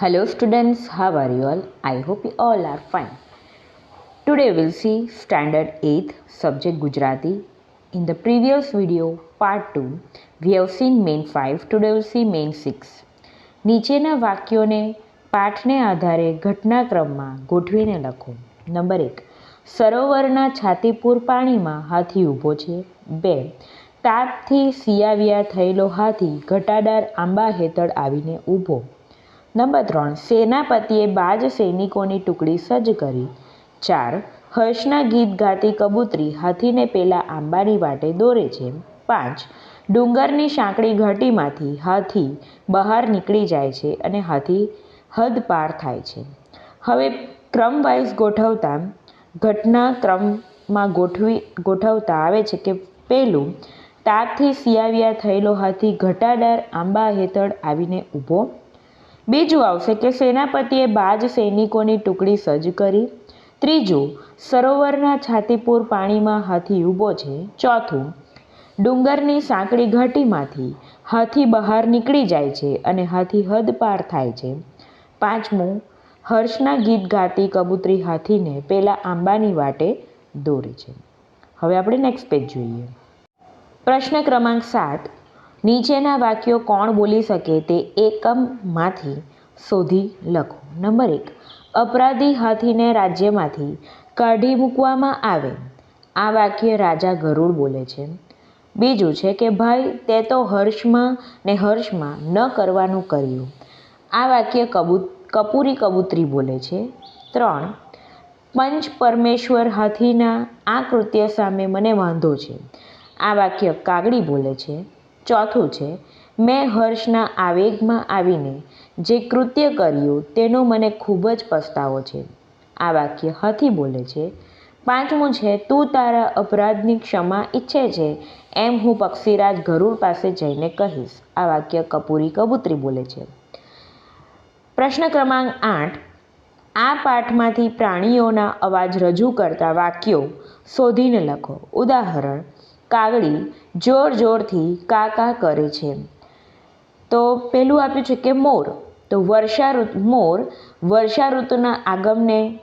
Hello students, how are you all? I hope you all are fine. Today we'll see standard 8th subject Gujarati. In the previous video part 2 we have seen main 5, today we'll see main 6. નીચેના વાક્યોને પાઠને આધારે ઘટનાક્રમમાં ગોઠવીને લખો number એક સરોવરના છાતીપુર પાણીમાં હાથી ઊભો છે બે તાપથી સિયાવિયા થયેલો હાથી ઘટાદાર આંબા હેઠળ આવીને ઊભો નંબર ત્રણ, સેનાપતિએ બાજ સૈનિકોની ટુકડી સજ્જ કરી. ચાર, હર્ષના ગીત ગાતી કબૂતરી હાથીને પેલા આંબાની વાટે દોરે છે. પાંચ, ડુંગરની સાંકડી ઘાટીમાંથી હાથી બહાર નીકળી જાય છે અને હાથી હદ પાર થાય છે. હવે ક્રમવાઇઝ ગોઠવતા ઘટના ક્રમમાં ગોઠવી, ગોઠવતા આવે છે કે પહેલું તાપથી સિયાવિયા થયેલો હાથી ઘટાદાર આંબા હેઠળ આવીને ઊભો બીજું આવશે કે સેનાપતિએ બાજ સૈનિકોની ટુકડી સજ્જ કરી. ત્રીજું, સરોવરના છાતીપુર પાણીમાં હાથી ઊભો છે. ચોથું, ડુંગરની સાંકડી ઘાટીમાંથી હાથી બહાર નીકળી જાય છે અને હાથી હદ પાર થાય છે. પાંચમું, હર્ષના ગીત ગાતી કબૂતરી હાથીને પેલા આંબાની વાટે દોરે છે. હવે આપણે નેક્સ્ટ પેજ જોઈએ. પ્રશ્ન ક્રમાંક સાત નીચેના વાક્યો કોણ બોલી શકે તે એકમમાંથી શોધી લખો. નંબર એક, અપરાધી હાથીને રાજ્યમાંથી કાઢી મૂકવામાં આવે. આ વાક્ય રાજા ગરુડ બોલે છે. બીજું છે કે, ભાઈ, તે તો હર્ષમાં ને હર્ષમાં ન કરવાનું કર્યું. આ વાક્ય કબૂ કપૂરી કબૂતરી બોલે છે. ત્રણ, પંચ પરમેશ્વર હાથીના આ કૃત્ય સામે મને વાંધો છે. આ વાક્ય કાગડી બોલે છે. ચોથું છે, મેં હર્ષના આવેગમાં આવીને જે કૃત્ય કર્યું તેનો મને ખૂબ જ પસ્તાવો છે. આ વાક્ય હથી બોલે છે, પાંચમું છે, તું તારા અપરાધની ક્ષમા ઈચ્છે છે એમ હું પક્ષીરાજ ગરુડ પાસે જઈને કહીશ. આ વાક્ય કપૂરી કબૂતરી બોલે છે. પ્રશ્ન ક્રમાંક આઠ, આ પાઠમાંથી પ્રાણીઓના અવાજ રજૂ કરતા વાક્યો શોધીને લખો. ઉદાહરણ કાગડી જોર જોરથી કા કા કરે છે. તો પહેલું આપ્યું છે કે મોર. તો વર્ષા ઋતુ મોર વર્ષા ઋતુના આગમને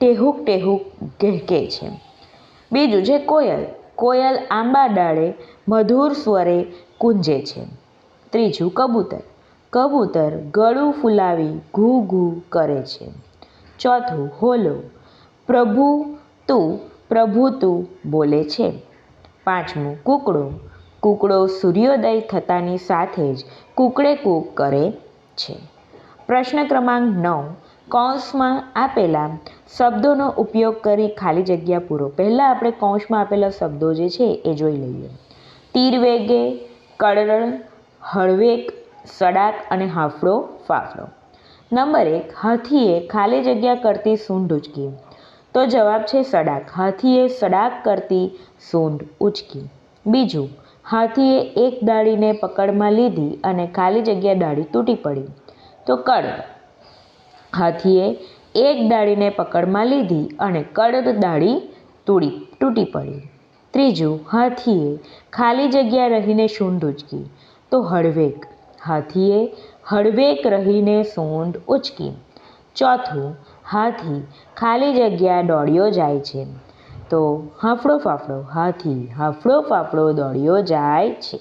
ટેહુક ટેહુક કહેકે છે. બીજું છે કોયલ. કોયલ આંબા ડાળે મધુર સ્વરે કુંજે છે. ત્રીજું કબૂતર. કબૂતર ગળું ફૂલાવી ઘૂ ઘૂ કરે છે. ચોથું હોલો. પ્રભુ તું પ્રભુ તું બોલે છે. પાંચમું, કૂકડો. કૂકડો સૂર્યોદય થતાની સાથે જ કૂકડે કૂક કરે છે. પ્રશ્ન ક્રમાંક નવ, કૌંસમાં આપેલા શબ્દોનો ઉપયોગ કરી ખાલી જગ્યા પૂરો. પહેલાં આપણે કૌંસમાં આપેલા શબ્દો જે છે એ જોઈ લઈએ. તીર વેગે કડડ હળવેક, સડાક અને હાફડો ફાફડો. નંબર એક, હાથીએ ખાલી જગ્યા કરતી સૂંઢ ઉચકી. તો જવાબ છે સડાક. હાથીએ સડાક કરતી સૂંઢ ઉચકી. બીજું, હાથીએ એક ડાળીને પકડમાં લીધી અને ખાલી જગ્યા ડાળી તૂટી પડી. તો કડ હાથીએ એક ડાળીને પકડમાં લીધી અને કડ ડાળી તૂડી, તૂટી પડી. ત્રીજું, હાથીએ ખાલી જગ્યા રહીને સૂંઢ ઉચકી. તો હળવેક. હાથીએ હળવેક રહીને સૂંઢ ઉચકી. ચોથું હાથી ખાલી જગ્યા દોડ્યો જાય છે. તો હાફડો ફાફડો, હાથી હાફડો ફાફડો દોડ્યો જાય છે.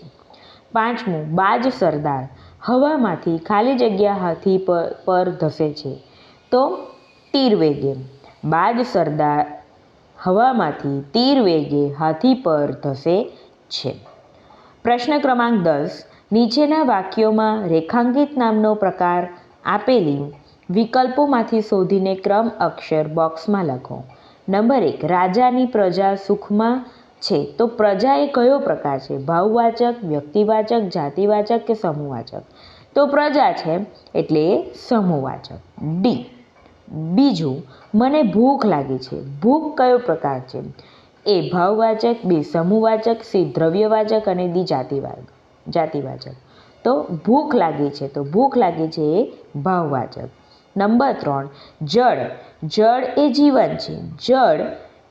પાંચમું, બાજ સરદાર હવામાંથી ખાલી જગ્યા હાથી પર પર ધસે છે. તો તીર વેગે બાજ સરદાર હવામાંથી તીર વેગે હાથી પર ધસે છે. પ્રશ્ન ક્રમાંક દસ, નીચેના વાક્યોમાં રેખાંકિત નામનો પ્રકાર આપેલી વિકલ્પોમાંથી શોધીને ક્રમ અક્ષર બોક્સમાં લખો. નંબર એક, રાજાની પ્રજા સુખમાં છે. તો પ્રજા એ કયો પ્રકાર છે? ભાવવાચક, વ્યક્તિવાચક, જાતિવાચક કે સમૂહવાચક? તો પ્રજા છે એટલે એ સમૂહવાચક. ડી બીજું, મને ભૂખ લાગી છે. ભૂખ કયો પ્રકાર છે? એ ભાવવાચક, બી સમૂહવાચક, સી દ્રવ્યવાચક અને દી જાતિવાચક. જાતિવાચક. તો ભૂખ લાગી છે. તો ભૂખ લાગી છે એ ભાવવાચક. નંબર ત્રણ, જળ. જળ એ જીવન છે. જળ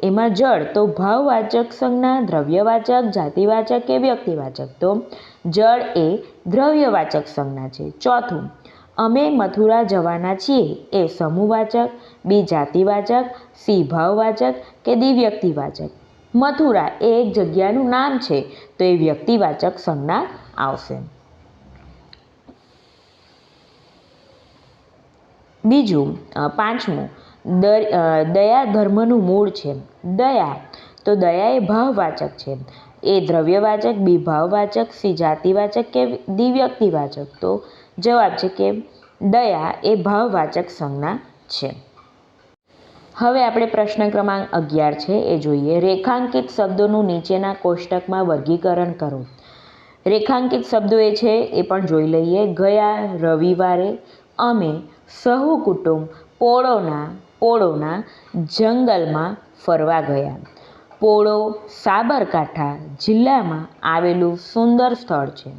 એમાં જળ તો ભાવવાચક સંજ્ઞા, દ્રવ્યવાચક, જાતિવાચક કે વ્યક્તિવાચક. તો જળ એ દ્રવ્યવાચક સંજ્ઞા છે. ચોથું, અમે મથુરા જવાના છીએ. એ સમૂહવાચક બી જાતિવાચક, સી ભાવવાચક કે દિવ્યક્તિવાચક મથુરા એ એક જગ્યાનું નામ છે. તો એ વ્યક્તિવાચક સંજ્ઞા આવશે. બીજું પાંચમું, દર- દયા ધર્મનું મૂળ છે. દયા, તો દયા એ ભાવવાચક છે. એ દ્રવ્યવાચક બી ભાવવાચક સી જાતિવાચક કે દી વ્યક્તિવાચક તો જવાબ છે કે દયા એ ભાવવાચક સંજ્ઞા છે. હવે આપણે પ્રશ્ન ક્રમાંક અગિયાર છે, એ જોઈએ. રેખાંકિત શબ્દોનું નીચેના કોષ્ટકમાં વર્ગીકરણ કરો. રેખાંકિત શબ્દો એ છે, એ પણ જોઈ લઈએ. ગયા રવિવારે અમે સહુ કુટુંબ પોળોના પોળોના જંગલમાં ફરવા ગયા. પોળો સાબરકાંઠા જિલ્લામાં આવેલું સુંદર સ્થળ છે.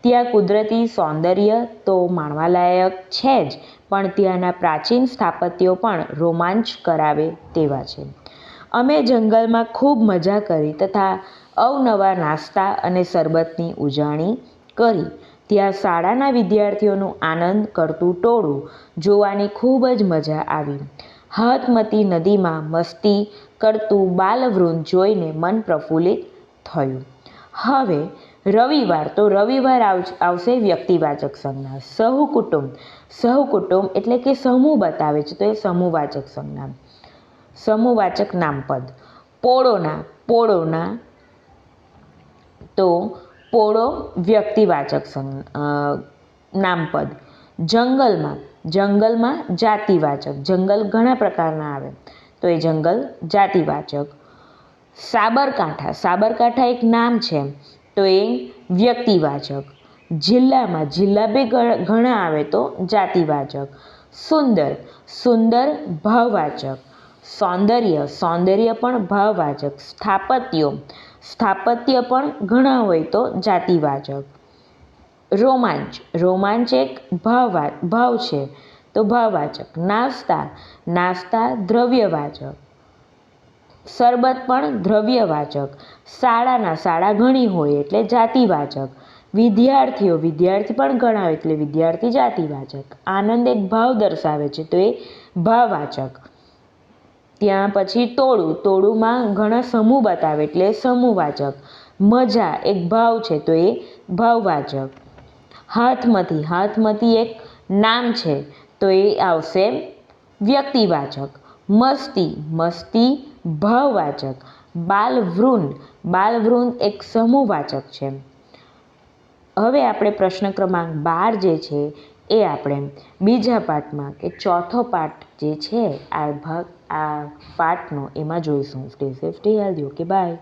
ત્યાં કુદરતી સૌંદર્ય તો માણવાલાયક છે જ, પણ ત્યાંના પ્રાચીન સ્થાપત્યો પણ રોમાંચ કરાવે તેવા છે. અમે જંગલમાં ખૂબ મજા કરી તથા અવનવા નાસ્તા અને શરબતની ઉજાણી કરી. ત્યાં શાળાના વિદ્યાર્થીઓનું આનંદ કરતું ટોળું જોવાની ખૂબ જ મજા આવી. હાથમતી નદીમાં મસ્તી કરતું બાલવૃંદ જોઈને મન પ્રફુલ્લિત થયું. હવે રવિવાર તો રવિવાર આવ- આવશે વ્યક્તિવાચક સંજ્ઞા. સહુ કુટુંબ સહુ કુટુંબ એટલે કે સમૂહ બતાવે છે, તો એ સમૂહવાચક સંજ્ઞા. સમૂહવાચક નામપદ. પોળોના પોળોના તો પોળો વ્યક્તિવાચક નામપદ. જંગલમાં જંગલમાં જાતિવાચક. જંગલ ઘણા પ્રકારના આવે. તો એ જંગલ જાતિવાચક. સાબરકાંઠા. સાબરકાંઠા એક નામ છે. તો એ વ્યક્તિવાચક. જિલ્લામાં, જિલ્લા બી ઘણા આવે તો જાતિવાચક. સુંદર. સુંદર ભાવવાચક. સૌંદર્ય. સૌંદર્ય પણ ભાવવાચક. સ્થાપત્યો. સ્થાપત્ય પણ ઘણા હોય તો જાતિવાચક. રોમાંચ. રોમાંચ એક ભાવવા ભાવ છે. તો ભાવવાચક નાસ્તા. નાસ્તા દ્રવ્યવાચક. શરબત પણ દ્રવ્યવાચક. શાળાના શાળા ઘણી હોય એટલે જાતિવાચક. વિદ્યાર્થીઓ, વિદ્યાર્થી પણ ઘણા હોય એટલે વિદ્યાર્થી જાતિવાચક. આનંદ એક ભાવ દર્શાવે છે તો એ ભાવવાચક ત્યાં પછી તોડું તોડુંમાં ઘણા સમૂહ બતાવે, એટલે સમૂહવાચક. મજા એક ભાવ છે તો એ ભાવવાચક. હાથમતી હાથમતી એક નામ છે તો એ આવશે વ્યક્તિવાચક. મસ્તી મસ્તી ભાવવાચક. બાલવૃંદ બાલવૃંદ એક સમૂહવાચક છે. હવે આપણે પ્રશ્ન ક્રમાંક બાર જે છે એ આપણે બીજા પાઠમાં કે ચોથો પાઠ જે છે, આ ભાગ આ પાર્ટનો એમાં જોઈશું. Stay safe stay healthy okay bye